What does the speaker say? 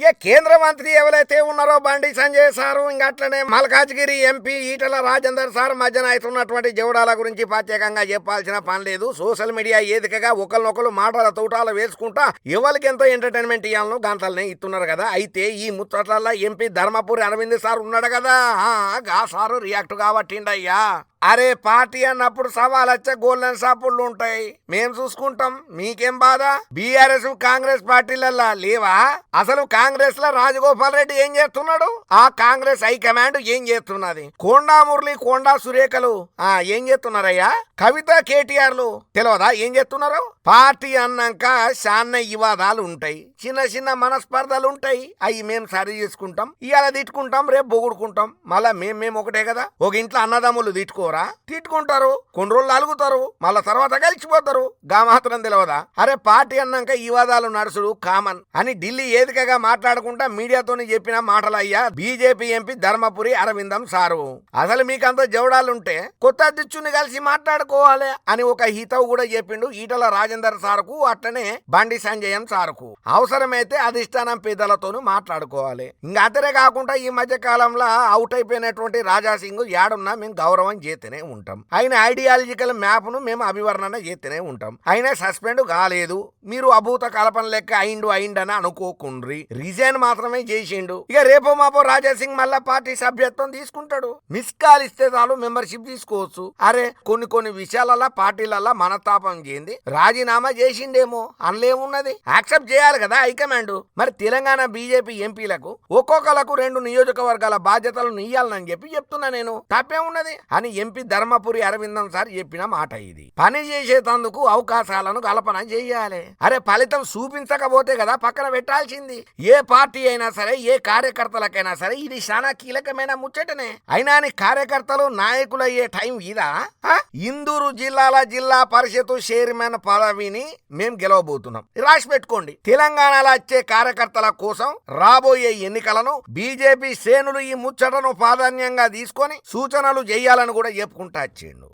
ఇక కేంద్ర మంత్రి ఎవరైతే ఉన్నారో బండి సంజయ్ సారు ఇంకా అట్లనే మల్కాజ్గిరి ఎంపీ ఈటల రాజేందర్ సార్ మధ్యన అవుతున్నటువంటి జవడాల గురించి ప్రత్యేకంగా చెప్పాల్సిన పని లేదు. సోషల్ మీడియా ఏదికగా ఒకరినొకరు మాటల తోటాలు వేసుకుంటా ఎవరికి ఎంతో ఎంటర్టైన్మెంట్ ఇవ్వాలను గంటలనే ఇస్తున్నారు కదా. అయితే ఈ ముచ్చట్ల ఎంపీ ధర్మపురి అరవింద్ సార్ ఉన్నాడు కదా. గా సారు రియాక్ట్ కాబట్టిండయ్యా అరే పార్టీ అన్నప్పుడు సవాల్ వచ్చే గోల్డెన్ షాపుళ్ళు ఉంటాయి. మేం చూసుకుంటాం. మీకేం బాధ? బీఆర్ఎస్ కాంగ్రెస్ పార్టీలల్లా లేవా? అసలు కాంగ్రెస్లో రాజగోపాల్ రెడ్డి ఏం చేస్తున్నాడు? ఆ కాంగ్రెస్ హైకమాండ్ ఏం చేస్తున్నది? కొండా మురళి కొండా సురేఖలు ఆ ఏం చేస్తున్నారయ్యా? కవిత కేటీఆర్లు తెలియదా ఏం చేస్తున్నారు? పార్టీ అన్నాక శాన్న వివాదాలు ఉంటాయి. చిన్న చిన్న మనస్పర్ధలు ఉంటాయి అవి మేము సరి చేసుకుంటాం. ఇవాళ తిట్టుకుంటాం రేపు బొగుడుకుంటాం. మళ్ళా మేం మేము ఒకటే కదా? ఒక ఇంట్లో అన్నదమ్ములు తిట్టుకోరా? తిట్టుకుంటారు. కొన్ని రోజులు అలుగుతారు. మళ్ళా తర్వాత కలిసిపోతారు. గా మాత్రం తెలియదా అరే పార్టీ అన్నాక ఈ వాదాలు నడుచుడు కామన్. అని ఢిల్లీ ఏదికగా మాట్లాడుకుంటా మీడియాతోని చెప్పిన మాటలయ్యా బీజేపీ ఎంపీ ధర్మపురి అరవిందం సారు. అసలు మీకంత జవడాలుంటే కొత్త అధ్యక్షుని కలిసి మాట్లాడుకోవాలి అని ఒక హితవు కూడా చెప్పిండు ఈటల రాజేందర్ సార్కు అట్లనే బండి సంజయం సార్కు. అవసరమైతే అధిష్టానం పేదలతోనూ మాట్లాడుకోవాలి. ఇంకా అతనే కాకుండా ఈ మధ్య కాలంలో అవుట్ అయిపోయినటువంటి రాజా సింగ్ యాడున్నా మేము గౌరవం చేస్తూనే ఉంటాం. ఆయన ఐడియాలజికల్ మ్యాప్ను మేము అభివర్ణన చేస్తూనే ఉంటాం. ఆయన సస్పెండ్ కాలేదు. మీరు అభూత కల్పన లెక్క అయిండు అయిండని అనుకోకుండ్రి. రిజైన్ మాత్రమే చేసిండు. ఇక రేపో మాపో రాజా సింగ్ మళ్ళా పార్టీ సభ్యత్వం తీసుకుంటాడు. మిస్ కాల్ ఇస్తే చాలు మెంబర్షిప్ తీసుకోవచ్చు. అరే కొన్ని కొన్ని విషయాలలో పార్టీలలో మనస్తాపం చేయింది రాజీనామా చేసిండేమో అనలేమున్నది. యాక్సెప్ట్ చేయాలి కదా హైకమాండ్ మరి తెలంగాణ బీజేపీ ఎంపీలకు ఒక్కొక్కలకు రెండు నియోజకవర్గాల బాధ్యతలను ఇయ్యాలని చెప్పి చెప్తున్నా నేను. తప్పే ఉన్నది? అని ఎంపీ ధర్మపురి అరవిందం సార్ చెప్పిన మాట ఇది. పని చేసేటందుకు అవకాశాలను కల్పన చేయాలి. అరే ఫలితం చూపించకపోతే కదా పక్కన పెట్టాల్సింది. ఏ పార్టీ అయినా సరే ఏ కార్యకర్తలకైనా సరే ఇది చాలా కీలకమైన ముచ్చటనే. అయినా అని కార్యకర్తలు నాయకులయ్యే టైం ఇదా? ఇందూరు జిల్లాల జిల్లా పరిషత్ చైర్మన్ పదవిని మేము గెలవబోతున్నాం. రాసి పెట్టుకోండి. తెలంగాణ తెలంగాణలో వచ్చే కార్యకర్తల కోసం రాబోయే ఎన్నికలను బీజేపీ శ్రేణులు ఈ ముచ్చటను ప్రాధాన్యంగా తీసుకొని సూచనలు చేయాలని కూడా చెప్పుకుంటా వచ్చిండు.